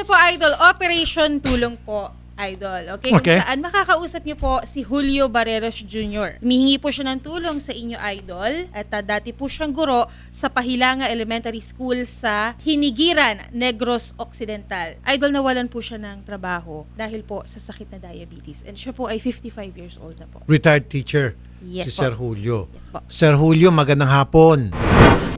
Ito po, Idol, Operation Tulong po. Idol. Okay? Kung Okay. saan makakausap niyo po si Julio Barreros Jr. Humihingi po siya ng tulong sa inyo, Idol. At ah, dati po siyang guro sa Pahilanga Elementary School sa Hinigiran, Negros Occidental. Idol, nawalan po siya ng trabaho dahil po sa sakit na diabetes. And siya po ay 55 years old na po. Retired teacher, Yes si po. Sir Julio. Yes po. Sir Julio, magandang hapon.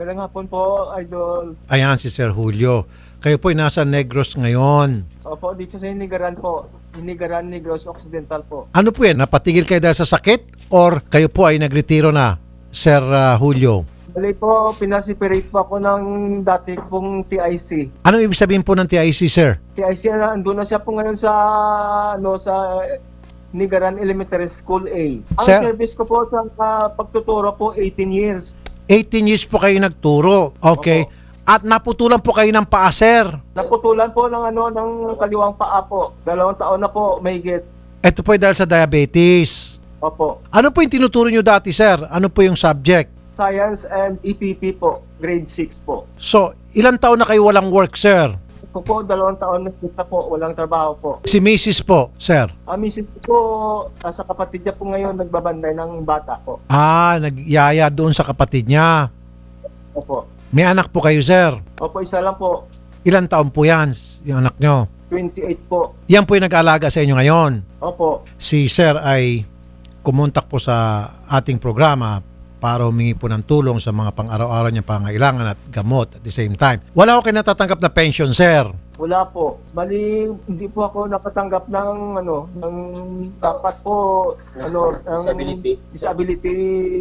Magandang hapon po, Idol. Ayan si Sir Julio. Kayo po ay nasa Negros ngayon. Opo, dito sa Hinigaran po. Hinigaran Negros Occidental po. Ano po yan? Napatigil kayo dahil sa sakit? Or kayo po ay nagretiro na, Sir ah, Julio? Bali po, pinasiperate po ako ng dati pong TIC. Ano ibig sabihin po ng TIC, sir? TIC na andun na siya po ngayon sa ano sa Hinigaran Elementary School A. Ang Sir- service ko po sa ah, pagtuturo po 18 years. 18 years po kayo nagturo. Okay. Opo. At naputulan po kayo ng paa, sir. Naputulan po ng ano ng kaliwang paa po. Dalawang taon na po mahigit. Ito po ay dahil sa diabetes. Opo. Ano po yung tinuturo nyo dati, sir? Ano po yung subject? Science and EPP po, grade 6 po. So, ilang taon na kayo walang work, sir? Ako po, dalawang taon na kita po, walang trabaho po. Si Mrs. po, sir. Ang misis ko po, ah, sa kapatid niya po ngayon, nagbabanday ng bata po. Ah, nagyaya doon sa kapatid niya. Opo. May anak po kayo, sir. Opo, isa lang po. Ilang taon po yan, yung anak nyo? 28 po. Yan po yung nag-aalaga sa inyo ngayon. Opo. Si sir ay kumontak po sa ating programa para humingi po ng tulong sa mga pang-araw-araw niyang pangailangan at gamot at the same time. Wala ko kayo natatanggap na pension, sir. Wala po. Bali, hindi po ako nakatanggap ng ano, ng dapat po ano, ng Disability. disability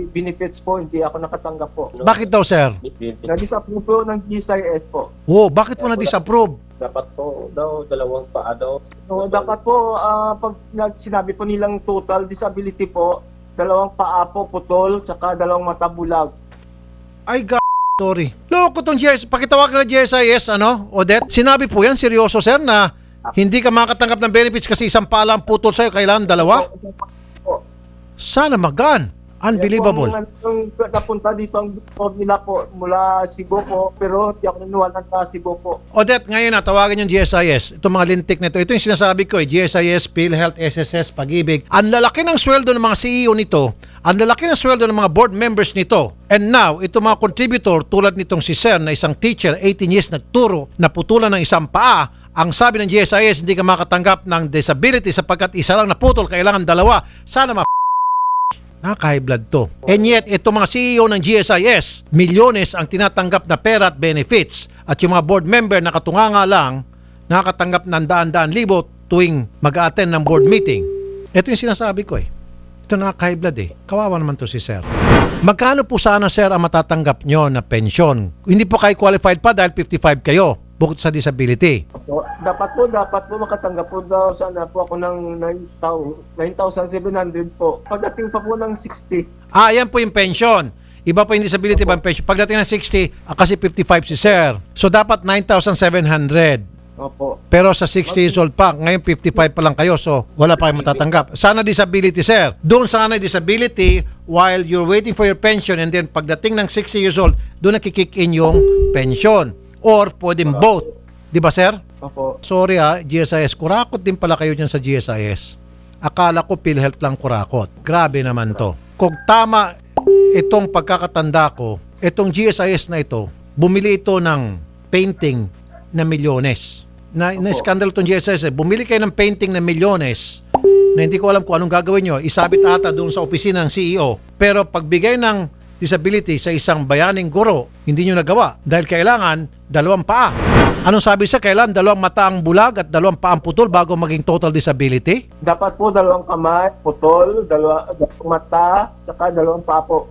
benefits po, hindi ako nakatanggap po. Bakit daw, sir? Nag-disapprove po ng GCIS po. Oh, bakit po na-disapprove? Dapat po daw, dalawang paa daw. So, dapat po, ah, pag sinabi po nilang total disability po, dalawang paa po putol, saka dalawang mata bulag. Ay, g***, sorry. Loko tong GS. Pakitawag na GSIS, ano, Odette. Sinabi po yan, seryoso, sir, na hindi ka makatanggap ng benefits kasi isang pala ang putol sa'yo, kailangan dalawa? Sana magan. Unbelievable. Yan po ang napunta dito ang nila po mula Cebu po, pero hindi ako nanuwalan sa Cebu po. Odette, ngayon na, tawagan yung GSIS. Itong mga lintik na ito. Ito yung sinasabi ko eh. GSIS, PhilHealth, SSS, Pag-ibig. Ang lalaki ng sweldo ng mga CEO nito. Ang lalaki ng sweldo ng mga board members nito. And now, ito mga contributor tulad nitong si Sir na isang teacher, 18 years nagturo, naputulan ng isang paa. Ang sabi ng GSIS, hindi ka makatanggap ng disability sapagkat isa lang naputol, kailangan dalawa. Sana ma Nakaka-high to. And yet, ito mga CEO ng GSIS, milyones ang tinatanggap na pera at benefits. At yung mga board member na katunganga lang, nakakatanggap ng daan-daan libo tuwing mag-attend ng board meeting. Ito yung sinasabi ko eh. Ito nakaka-high eh. Kawawa naman to si Sir. Magkano po sana Sir ang matatanggap nyo na pensyon? Hindi po kayo qualified pa dahil 55 kayo bukod sa disability. So, dapat po, dapat po makatanggap po daw sana po ako ng 9,000 9,700 po. Pagdating pa po ng 60, Ah, yan po yung pension. Iba po yung disability ba yung pension. Pagdating ng 60, ah, kasi 55 si Sir. So dapat 9,700. opo. Pero sa 60 years old pa, ngayon 55 pa lang kayo, so wala pa kayong matatanggap. Sana disability, sir. Doon sana disability while you're waiting for your pension and then pagdating ng 60 years old, doon nakikick in yung pension. Or pwedeng both. Di ba, sir? Opo. Sorry ha, GSIS. Kurakot din pala kayo dyan sa GSIS. Akala ko PhilHealth lang kurakot. Grabe naman to. Kung tama itong pagkakatanda ko, itong GSIS na ito, bumili ito ng painting na milyones. Na, na skandal itong GSIS. eh. Bumili kayo ng painting na milyones na hindi ko alam kung anong gagawin nyo. Isabit ata doon sa opisina ng CEO. Pero pagbigay ng disability sa isang bayaning guro, hindi nyo nagawa. Dahil kailangan dalawang paa. Anong sabi sa kailan? Dalawang mata ang bulag at dalawang paa ang putol bago maging total disability? Dapat po dalawang kamay, putol, dalawa, dalawang mata, saka dalawang paa po.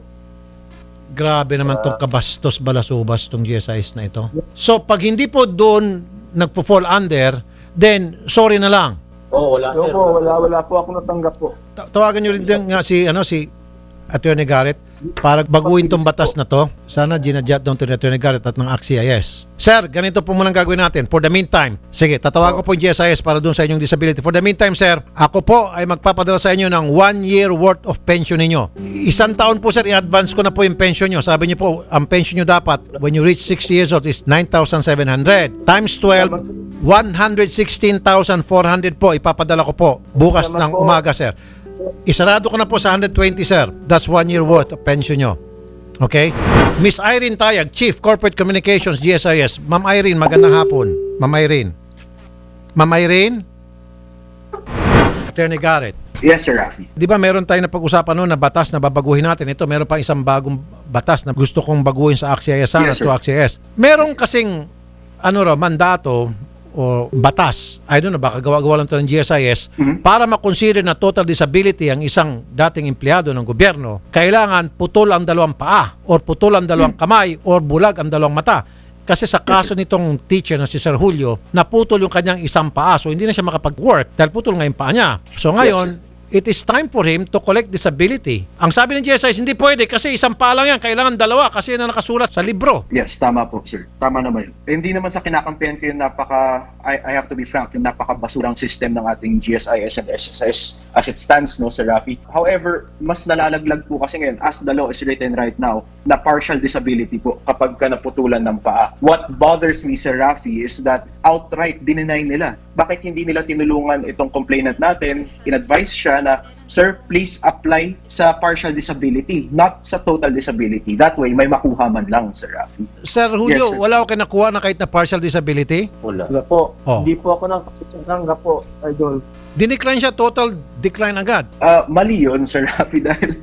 Grabe naman tong kabastos balasubas tong GSIS na ito. So pag hindi po doon nagpo-fall under, then sorry na lang. Oo, wala Yo sir. po, wala, wala po ako natanggap po. Ta- tawagan nyo rin din nga si ano si Attorney Garrett para baguhin tong batas na to. Sana ginadjust doon to ni Attorney Garrett at ng AXIS. Sir, ganito po muna gagawin natin. For the meantime, sige, tatawagan ko po yung GSIS para doon sa inyong disability. For the meantime, sir, ako po ay magpapadala sa inyo ng one year worth of pension ninyo. Isang taon po, sir, i-advance ko na po yung pension nyo. Sabi niyo po, ang pension nyo dapat when you reach 60 years old is 9,700 times 12 116,400 po ipapadala ko po bukas ng umaga, sir. Isarado ko na po sa 120, sir. That's one year worth of pension nyo. Okay? Miss Irene Tayag, Chief Corporate Communications, GSIS. Ma'am Irene, magandang hapon. Ma'am Irene. Ma'am Irene? Attorney Garrett. Yes, Sir Rafi. Di ba meron tayo na pag-usapan noon na batas na babaguhin natin. Ito, meron pa isang bagong batas na gusto kong baguhin sa AXIS sana Yes, to sir. AXIS. Meron kasing ano raw, mandato o batas, I don't know, baka gawa-gawa lang ito ng GSIS, Mm-hmm. para makonsider na total disability ang isang dating empleyado ng gobyerno, kailangan putol ang dalawang paa or putol ang dalawang Mm. kamay or bulag ang dalawang mata. Kasi sa kaso nitong teacher na si Sir Julio, naputol yung kanyang isang paa. So hindi na siya makapag-work dahil putol nga yung paa niya. So ngayon, it is time for him to collect disability. Ang sabi ng GSIS, hindi pwede kasi isang paa lang yan. Kailangan dalawa kasi ang nakasulat sa libro. Yes, tama po, sir. Tama naman yun. Eh, hindi naman sa kinakampihan ko yung napaka, I, I have to be frank, yung napakabasurang system ng ating GSIS and SSS as it stands, no, Sir Rafi. However, mas nalalaglag po kasi ngayon, as the law is written right now, na partial disability po kapag ka naputulan ng paa. What bothers me, Sir Rafi, is that outright dininay nila. Bakit hindi nila tinulungan itong complainant natin, in-advise siya na, Sir, please apply sa partial disability, not sa total disability. That way, may makuha man lang, Sir Rafi. Sir Julio, Yes, sir. wala ko kinakuha na kahit na partial disability? Wala. Wala po. Oh. Hindi po ako nakatanggap po, Idol. Dinecline siya, total decline agad. Ah, mali yun, Sir Rafi, dahil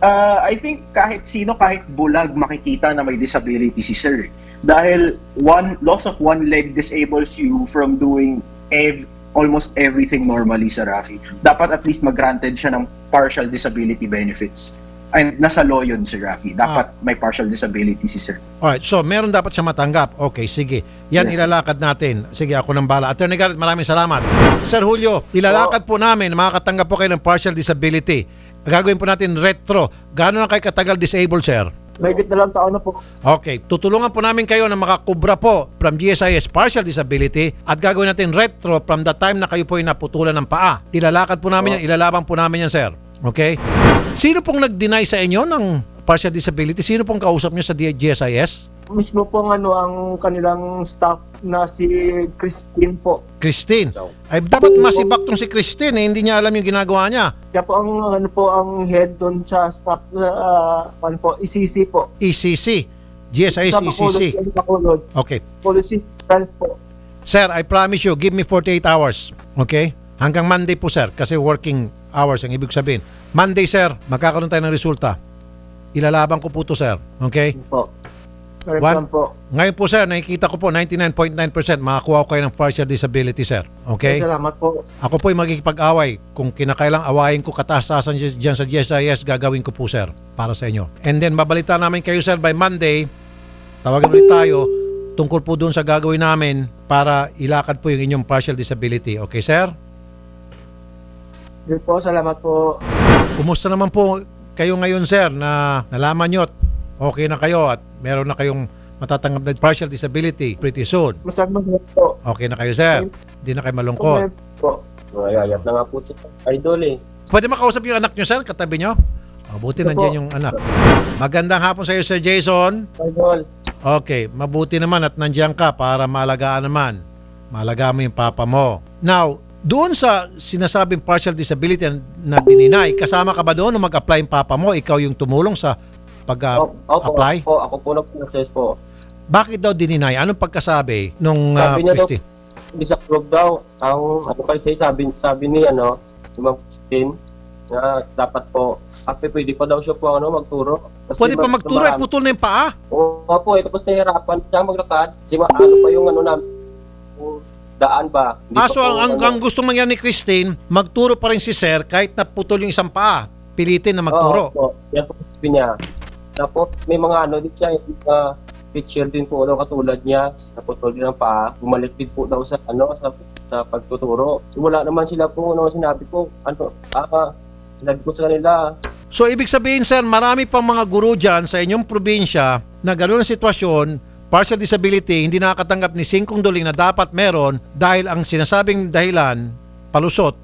ah, I think kahit sino, kahit bulag, makikita na may disability si Sir. Dahil one loss of one leg disables you from doing ev- almost everything normally, Sir Rafi. Dapat at least mag-granted siya ng partial disability benefits. And nasa law yun, Sir Rafi. Dapat may partial disability si Sir. Alright, so meron dapat siya matanggap. Okay, sige. Yan Yes. ilalakad natin. Sige, ako nang bala. Attorney Garrett, maraming salamat. Sir Julio, ilalakad po namin, makakatanggap po kayo ng partial disability. Gagawin po natin retro. Gaano na kayo katagal disabled, sir? May dalawang taon na po. Okay, tutulungan po namin kayo na makakubra po from GSIS partial disability at gagawin natin retro from the time na kayo po ay naputulan ng paa. Ilalakad po namin yan, ilalabang po namin yan, sir. Okay? Sino pong nag-deny sa inyo ng partial disability? Sino pong kausap nyo sa GSIS? Mismo po ang ano, ang kanilang staff na si Christine po. Christine. Ay dapat masibak tong si Christine eh, hindi niya alam yung ginagawa niya. Siya po ang ano po ang head doon sa staff na ah, ano po, ICC po. ECC. GSIS Sa ECC. Bacolod, Bacolod. E Okay. Policy Health po. Sir, I promise you, give me 48 hours. Okay? Hanggang Monday po, sir. Kasi working hours ang ibig sabihin. Monday, sir, magkakaroon tayo ng resulta. Ilalabang ko po to, sir. Okay? Po. One- po. Ngayon po, sir, nakikita ko po 99.9% makakuha ko kayo ng partial disability, sir. Okay? Salamat po. Ako po ay magkikipag-away. Kung kinakailang awayin ko kataas-taasan dyan sa GSIS, gagawin ko po, sir, para sa inyo. And then, babalita namin kayo, sir, by Monday. Tawagan ulit tayo tungkol po doon sa gagawin namin para ilakad po yung inyong partial disability. Okay, sir? Yun po, salamat po. Kumusta naman po kayo ngayon, sir, na nalaman nyo at okay na kayo at meron na kayong matatanggap na partial disability pretty soon. Masama po. Okay na kayo, sir? Hindi na kayo malungkot. Po. Mayayat na nga po si Idol eh. Pwede makausap yung anak nyo, sir? Katabi nyo? Mabuti Opo. nandiyan yung anak. Magandang hapon sa iyo, Sir Jason. Idol. Okay, mabuti naman at nandiyan ka para maalagaan naman. Maalagaan mo yung papa mo. Now, doon sa sinasabing partial disability na dininay, kasama ka ba doon nung mag-apply yung papa mo? Ikaw yung tumulong sa Opo, pag-apply? Ako po, ako po nag-process po. Bakit daw dininay? Anong pagkasabi nung uh, Sabi niya daw, Christine? disapprove daw. Ang ano kasi sabi, sabi ni ano, si Ma'am Christine, na dapat po, ape pwede pa daw siya po ano, magturo. Kasi Pwede pa ma- magturo, ay marami- putol na yung paa. Oo po, eh, tapos nahihirapan siya maglakad. Kasi ma- ano pa yung ano na, yung daan ba? Hindi Ah, so pa po, ang, ang, ano, ang gusto mangyari ni Christine, magturo pa rin si Sir kahit naputol yung isang paa. Pilitin na magturo. Oo po, yan po sabi niya. Tapos may mga ano din siya, uh, picture din po daw katulad niya, naputol din ang paa, bumalik din po daw sa ano sa sa pagtuturo. Wala naman sila po ano sinabi ko, ano, ah, sinabi ko sa kanila, So ibig sabihin sir, marami pang mga guru dyan sa inyong probinsya na gano'n ang sitwasyon, partial disability, hindi nakakatanggap ni singkong duling na dapat meron dahil ang sinasabing dahilan, palusot,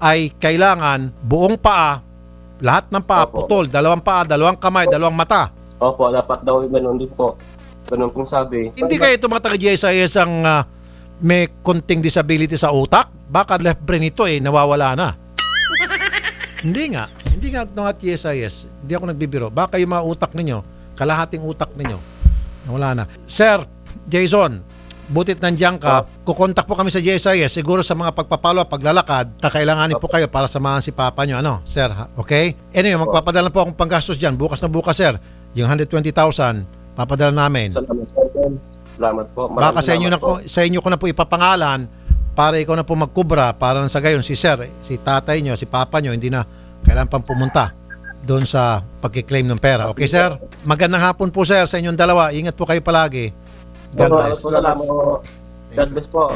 ay kailangan buong paa, lahat ng paa, Opo. putol, dalawang paa, dalawang kamay, dalawang mata. opo, dapat daw ganun din po. Ganun pong sabi. Hindi kayo ito mga taga-GSIS ang ah, may konting disability sa utak, baka left brain ito eh, nawawala na. hindi nga. Hindi nga ito nga TSIS. Hindi ako nagbibiro. Baka yung mga utak ninyo, kalahating utak ninyo, nawala na. Sir, Jason, butit nandiyan ka, kukontak po kami sa GSIS. Siguro sa mga pagpapalo, paglalakad, kakailanganin po kayo para samahan si Papa nyo. Ano, sir? ha? Okay? Anyway, magpapadala po akong panggastos dyan. Bukas na bukas, sir. Yung 120,000, papadala namin. Salamat po. Salamat po. Maraming Baka sa inyo na salamat ko, sa inyo ko na po ipapangalan para ikaw na po magkubra para nang sa gayon si sir, si tatay nyo, si papa nyo hindi na kailangan pang pumunta doon sa pagkiklaim ng pera. Okay sir? Magandang hapon po sir sa inyong dalawa. Ingat po kayo palagi. God bless. Salamat po. God bless po.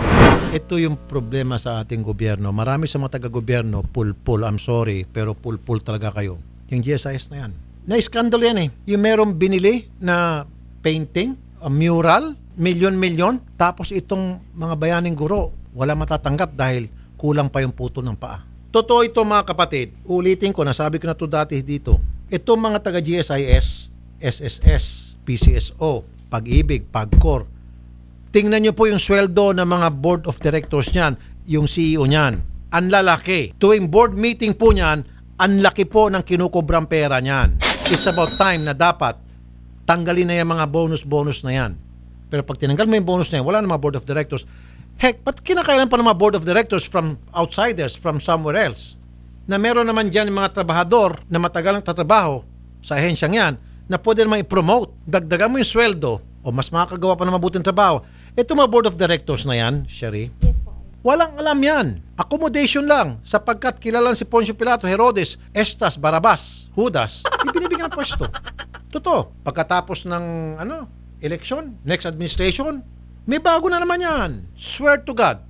Ito yung problema sa ating gobyerno. Marami sa mga taga-gobyerno, pulpul. I'm sorry, pero pulpul talaga kayo. Yung GSIS na yan. Na-skandal yan eh. Yung merong binili na painting, a mural, milyon-milyon, tapos itong mga bayaning guro, wala matatanggap dahil kulang pa yung puto ng paa. Totoo ito mga kapatid. Ulitin ko, nasabi ko na to dati dito. Itong mga taga-GSIS, SSS, PCSO, Pag-ibig, Pagcor, Tingnan nyo po yung sweldo ng mga board of directors niyan, yung CEO niyan. Ang lalaki. Tuwing board meeting po niyan, ang laki po ng kinukubrang pera niyan. It's about time na dapat tanggalin na yung mga bonus-bonus na yan. Pero pag tinanggal mo yung bonus na yan, wala na mga board of directors. Heck, ba't kinakailan pa ng mga board of directors from outsiders, from somewhere else? Na meron naman dyan mga trabahador na matagal ang tatrabaho sa ahensyang yan na pwede naman i-promote. Dagdagan mo yung sweldo o mas makakagawa pa ng mabuting trabaho. Ito mga board of directors na yan, Sherry, Walang alam yan. Accommodation lang. Sapagkat kilalan si Poncio Pilato, Herodes, Estas, Barabas, Judas, ibinibigyan ng pwesto. Totoo. Pagkatapos ng ano, election, next administration, may bago na naman yan. Swear to God.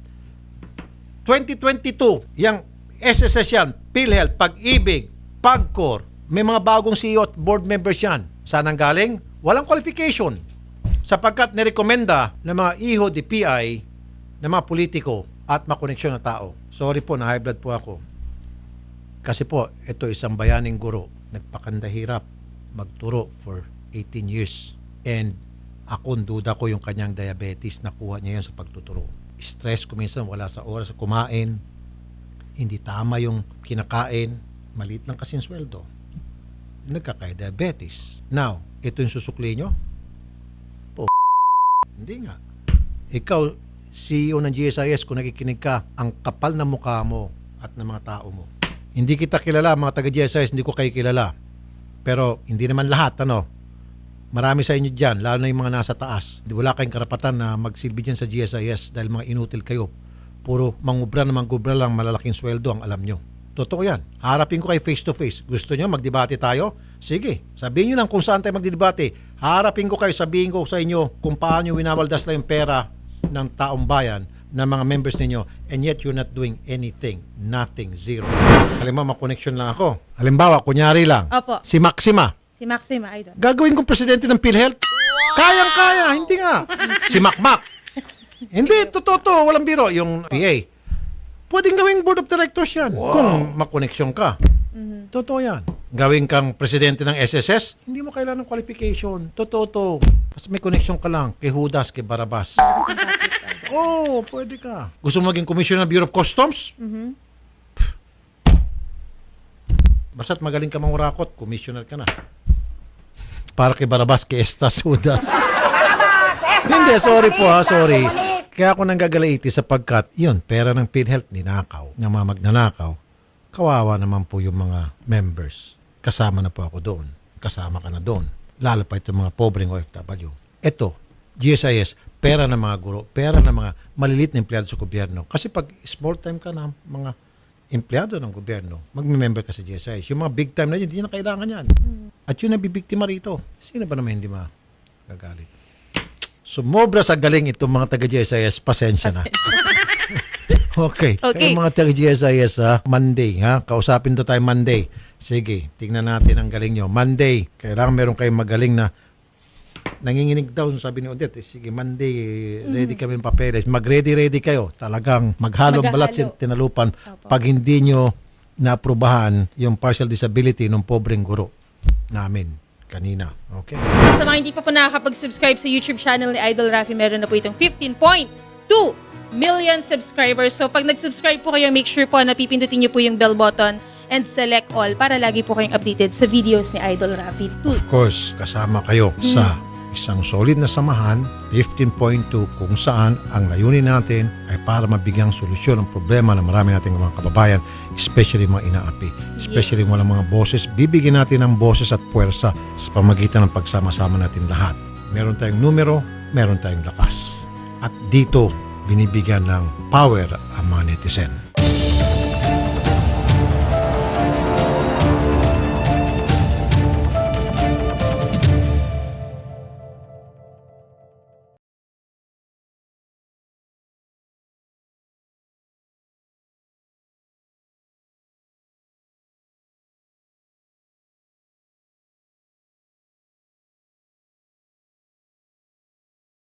2022, yung SSS yan, PhilHealth, Pag-ibig, Pagcor, may mga bagong CEO at board members yan. Saan ang galing? Walang qualification. Sapagkat nirekomenda ng mga iho di PI ng mga politiko at makoneksyon na tao. Sorry po, na high blood po ako. Kasi po, ito isang bayaning guro. Nagpakandahirap magturo for 18 years. And ako, duda ko yung kanyang diabetes. Nakuha niya yun sa pagtuturo. Stress ko minsan, wala sa oras kumain. Hindi tama yung kinakain. Maliit lang kasi yung sweldo. Nagkaka-diabetes. Now, ito yung susukli nyo? Po, hindi nga. Ikaw, CEO ng GSIS, kung nakikinig ka, ang kapal na mukha mo at ng mga tao mo. Hindi kita kilala, mga taga-GSIS, hindi ko kayo kilala. Pero hindi naman lahat, ano. Marami sa inyo dyan, lalo na yung mga nasa taas. Di wala kayong karapatan na magsilbi dyan sa GSIS dahil mga inutil kayo. Puro mangubra na manggubra lang malalaking sweldo ang alam nyo. Totoo yan. Harapin ko kayo face to face. Gusto nyo magdebate tayo? Sige, sabihin nyo lang kung saan tayo magdidebate. Harapin ko kayo, sabihin ko sa inyo kung paano winawaldas lang yung pera ng taong bayan ng mga members ninyo and yet you're not doing anything. Nothing. Zero. Halimbawa, makoneksyon lang ako. Halimbawa, kunyari lang. Opo. Si Maxima. Si Maxima, idol. Gagawin kong presidente ng PhilHealth? Kayang-kaya, hindi nga. si Macmac. hindi, totoo to, walang biro. Yung PA. Pwedeng gawing board of directors yan. Kung makoneksyon ka. Totoo yan. Gawin kang presidente ng SSS, hindi mo kailangan ng qualification. Totoo to. Basta may connection ka lang kay Judas, kay Barabas. Oo, oh, pwede ka. Gusto mo maging commissioner ng Bureau of Customs? Basta't magaling ka mangurakot, commissioner ka na. Para kay Barabas, kay Estas Judas. Hindi, sorry po ha, sorry. Kaya ako nang gagalaiti sapagkat, yun, pera ng PhilHealth, ninakaw, ng mga magnanakaw. Kawawa naman po yung mga members. Kasama na po ako doon. Kasama ka na doon. Lalo pa itong mga pobreng OFW. Ito, GSIS, pera ng mga guro, pera ng mga malilit na empleyado sa gobyerno. Kasi pag small time ka na mga empleyado ng gobyerno, magme-member ka sa GSIS. Yung mga big time na yun, hindi na kailangan yan. At yun ang bibiktima rito. Sino ba naman hindi magagalit? Sumobra sa galing itong mga taga-GSIS, pasensya na. okay. Okay. Kayo mga taga-GSIS, ha, Monday, ha? Kausapin to tayo Monday. Sige, tingnan natin ang galing nyo. Monday, kailangan meron kayong magaling na nanginginig daw, sabi ni Odette, eh, sige, Monday, ready kami ng papeles. Mag-ready-ready kayo. Talagang maghalong Maghahalo. balat sin tinalupan pag hindi nyo naaprubahan yung partial disability ng pobreng guro namin kanina. Okay? Sa mga hindi pa po nakakapag-subscribe sa YouTube channel ni Idol Rafi, meron na po itong 15.2 million subscribers. So pag nag-subscribe po kayo, make sure po na pipindutin niyo po yung bell button and select all para lagi po kayong updated sa videos ni Idol Rafi. Of course, kasama kayo sa isang solid na samahan, 15.2 kung saan ang layunin natin ay para mabigyang solusyon ang problema ng marami nating mga kababayan, especially mga inaapi, especially walang mga boses. Bibigyan natin ng boses at puwersa sa pamagitan ng pagsama-sama natin lahat. Meron tayong numero, meron tayong lakas. At dito, binibigyan ng power ang mga netizen.